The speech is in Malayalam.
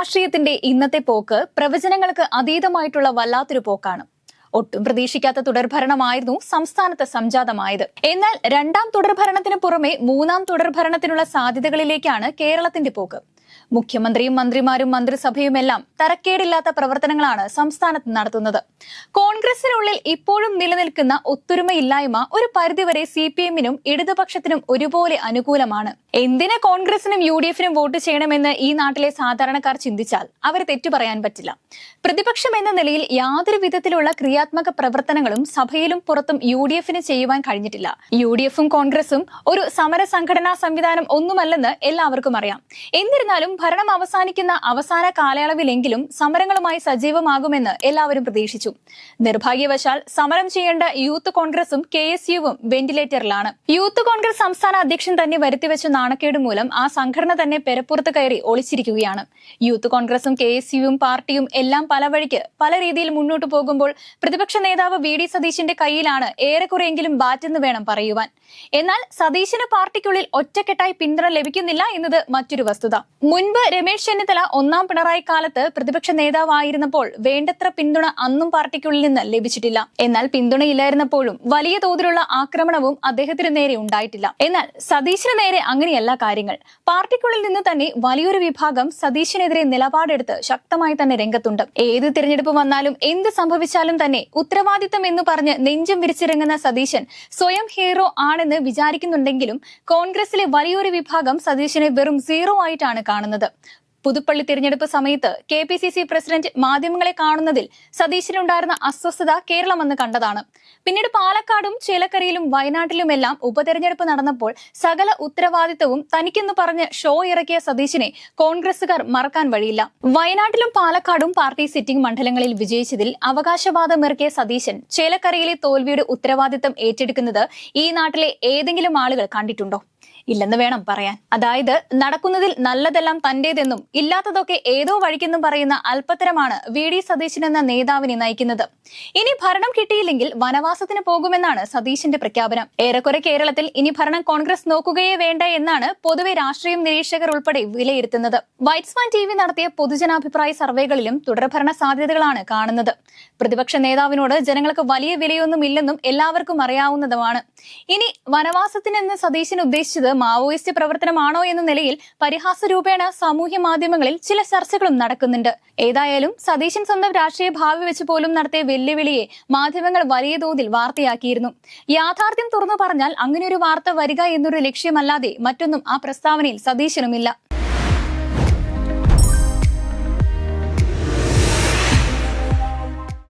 രാഷ്ട്രീയത്തിന്റെ ഇന്നത്തെ പോക്ക് പ്രവചനങ്ങൾക്ക് അതീതമായിട്ടുള്ള വല്ലാത്തൊരു പോക്കാണ്. ഒട്ടും പ്രതീക്ഷിക്കാത്ത തുടർഭരണമായിരുന്നു സംസ്ഥാനത്ത് സംജാതമായത്. എന്നാൽ രണ്ടാം തുടർഭരണത്തിന് പുറമെ മൂന്നാം തുടർഭരണത്തിനുള്ള സാധ്യതകളിലേക്കാണ് കേരളത്തിന്റെ പോക്ക്. മുഖ്യമന്ത്രിയും മന്ത്രിമാരും മന്ത്രിസഭയുമെല്ലാം തരക്കേടില്ലാത്ത പ്രവർത്തനങ്ങളാണ് സംസ്ഥാനത്ത് നടത്തുന്നത്. കോൺഗ്രസിനുള്ളിൽ ഇപ്പോഴും നിലനിൽക്കുന്ന ഒത്തൊരുമയില്ലായ്മ ഒരു പരിധിവരെ സി പി എമ്മിനും ഇടതുപക്ഷത്തിനും ഒരുപോലെ അനുകൂലമാണ്. എന്തിന് കോൺഗ്രസിനും യു ഡി എഫിനും വോട്ട് ചെയ്യണമെന്ന് ഈ നാട്ടിലെ സാധാരണക്കാർ ചിന്തിച്ചാൽ അവർ തെറ്റു പറയാൻ പറ്റില്ല. പ്രതിപക്ഷം എന്ന നിലയിൽ യാതൊരു വിധത്തിലുള്ള ക്രിയാത്മക പ്രവർത്തനങ്ങളും സഭയിലും പുറത്തും യു ഡി എഫിന് ചെയ്യുവാൻ കഴിഞ്ഞിട്ടില്ല. യു ഡി എഫും കോൺഗ്രസും ഒരു സമര സംഘടനാ സംവിധാനം ഒന്നുമല്ലെന്ന് എല്ലാവർക്കും അറിയാം. എന്നിരുന്നാലും ഭരണം അവസാനിക്കുന്ന അവസാന കാലയളവിലെങ്കിലും സമരങ്ങളുമായി സജീവമാകുമെന്ന് എല്ലാവരും പ്രതീക്ഷിച്ചു. നിർഭാഗ്യവശാൽ സമരം ചെയ്യേണ്ട യൂത്ത് കോൺഗ്രസും കെ എസ് യുവും വെന്റിലേറ്ററിലാണ്. യൂത്ത് കോൺഗ്രസ് സംസ്ഥാന അധ്യക്ഷൻ തന്നെ വരുത്തിവെച്ച നാണക്കേട് മൂലം ആ സംഘടന തന്നെ പെരപ്പുറത്ത് കയറി ഒളിച്ചിരിക്കുകയാണ്. യൂത്ത് കോൺഗ്രസും കെ എസ് യുവും പാർട്ടിയും എല്ലാം പല വഴിക്ക് പല രീതിയിൽ മുന്നോട്ട് പോകുമ്പോൾ പ്രതിപക്ഷ നേതാവ് വി ഡി സതീശിന്റെ കയ്യിലാണ് ഏറെക്കുറെയെങ്കിലും ബാറ്റെന്ന് വേണം പറയുവാൻ. എന്നാൽ സതീശിന് പാർട്ടിക്കുള്ളിൽ ഒറ്റക്കെട്ടായി പിന്തുണ ലഭിക്കുന്നില്ല എന്നത് മറ്റൊരു വസ്തുത. മുൻപ് രമേശ് ചെന്നിത്തല ഒന്നാം പിണറായി കാലത്ത് പ്രതിപക്ഷ നേതാവായിരുന്നപ്പോൾ വേണ്ടത്ര പിന്തുണ അന്നും പാർട്ടിക്കുള്ളിൽ നിന്ന് ലഭിച്ചിട്ടില്ല. എന്നാൽ പിന്തുണയില്ലായിരുന്നപ്പോഴും വലിയ തോതിലുള്ള ആക്രമണവും അദ്ദേഹത്തിന് നേരെ ഉണ്ടായിട്ടില്ല. എന്നാൽ സതീശിന് നേരെ അങ്ങനെയല്ല കാര്യങ്ങൾ. പാർട്ടിക്കുള്ളിൽ നിന്ന് തന്നെ വലിയൊരു വിഭാഗം സതീശിനെതിരെ നിലപാടെടുത്ത് ശക്തമായി തന്നെ രംഗത്തുണ്ട്. ഏത് തിരഞ്ഞെടുപ്പ് വന്നാലും എന്ത് സംഭവിച്ചാലും തന്നെ ഉത്തരവാദിത്തം എന്ന് പറഞ്ഞ് നെഞ്ചും വിരിച്ചിറങ്ങുന്ന സതീശൻ സ്വയം ഹീറോ ആണെന്ന് വിചാരിക്കുന്നുണ്ടെങ്കിലും കോൺഗ്രസിലെ വലിയൊരു വിഭാഗം സതീശനെ വെറും സീറോ ആയിട്ടാണ് കാണുന്നത്. പുതുപ്പള്ളി തിരഞ്ഞെടുപ്പ് സമയത്ത് K P C C president മാധ്യമങ്ങളെ കാണുന്നതിൽ സതീശനുണ്ടായിരുന്ന അസ്വസ്ഥത കേരളം അന്ന് കണ്ടതാണ്. പിന്നീട് പാലക്കാടും ചേലക്കരയിലും വയനാട്ടിലുമെല്ലാം ഉപതെരഞ്ഞെടുപ്പ് നടന്നപ്പോൾ സകല ഉത്തരവാദിത്തവും തനിക്കെന്ന് പറഞ്ഞ് ഷോ ഇറക്കിയ സതീശനെ കോൺഗ്രസുകാർ മറക്കാൻ വഴിയില്ല. വയനാട്ടിലും പാലക്കാടും പാർട്ടി സിറ്റിംഗ് മണ്ഡലങ്ങളിൽ വിജയിച്ചതിൽ അവകാശവാദമിറക്കിയ സതീശൻ ചേലക്കരയിലെ തോൽവിയുടെ ഉത്തരവാദിത്തം ഏറ്റെടുക്കുന്നത് ഈ നാട്ടിലെ ഏതെങ്കിലും ആളുകൾ കണ്ടിട്ടുണ്ടോ? ഇല്ലെന്ന് വേണം പറയാൻ. അതായത് നടക്കുന്നതിൽ നല്ലതെല്ലാം തന്റേതെന്നും ഇല്ലാത്തതൊക്കെ ഏതോ വഴിക്കെന്നും പറയുന്ന അല്പത്തരമാണ് വി ഡി സതീശൻ എന്ന നേതാവിനെ നയിക്കുന്നത്. ഇനി ഭരണം കിട്ടിയില്ലെങ്കിൽ വനവാസത്തിന് പോകുമെന്നാണ് സതീശന്റെ പ്രഖ്യാപനം. ഏറെക്കുറെ കേരളത്തിൽ ഇനി ഭരണം കോൺഗ്രസ് നോക്കുകയേ വേണ്ട എന്നാണ് പൊതുവെ രാഷ്ട്രീയം നിരീക്ഷകർ ഉൾപ്പെടെ വിലയിരുത്തുന്നത്. വൈറ്റ്സ്മാൻ ടി വി നടത്തിയ പൊതുജനാഭിപ്രായ സർവേകളിലും തുടർഭരണ സാധ്യതകളാണ് കാണുന്നത്. പ്രതിപക്ഷ നേതാവിനോട് ജനങ്ങൾക്ക് വലിയ വിലയൊന്നും ഇല്ലെന്നും എല്ലാവർക്കും അറിയാവുന്നതുമാണ്. ഇനി വനവാസത്തിനെന്ന് സതീശൻ ഉദ്ദേശിച്ചത് മാവോയിസ്റ്റ് പ്രവർത്തനമാണോ എന്ന നിലയിൽ പരിഹാസ രൂപേണ സാമൂഹ്യ മാധ്യമങ്ങളിൽ ചില ചർച്ചകളും നടക്കുന്നുണ്ട്. ഏതായാലും സതീശൻ സ്വന്തം രാഷ്ട്രീയ ഭാവി വെച്ച് പോലും നടത്തിയ വെല്ലുവിളിയെ മാധ്യമങ്ങൾ വലിയ തോതിൽ വാർത്തയാക്കിയിരുന്നു. യാഥാർത്ഥ്യം തുറന്നു പറഞ്ഞാൽ അങ്ങനെ ഒരു വാർത്ത വരിക എന്നൊരു ലക്ഷ്യമല്ലാതെ മറ്റൊന്നും ആ പ്രസ്താവനയിൽ സതീശനുമില്ല.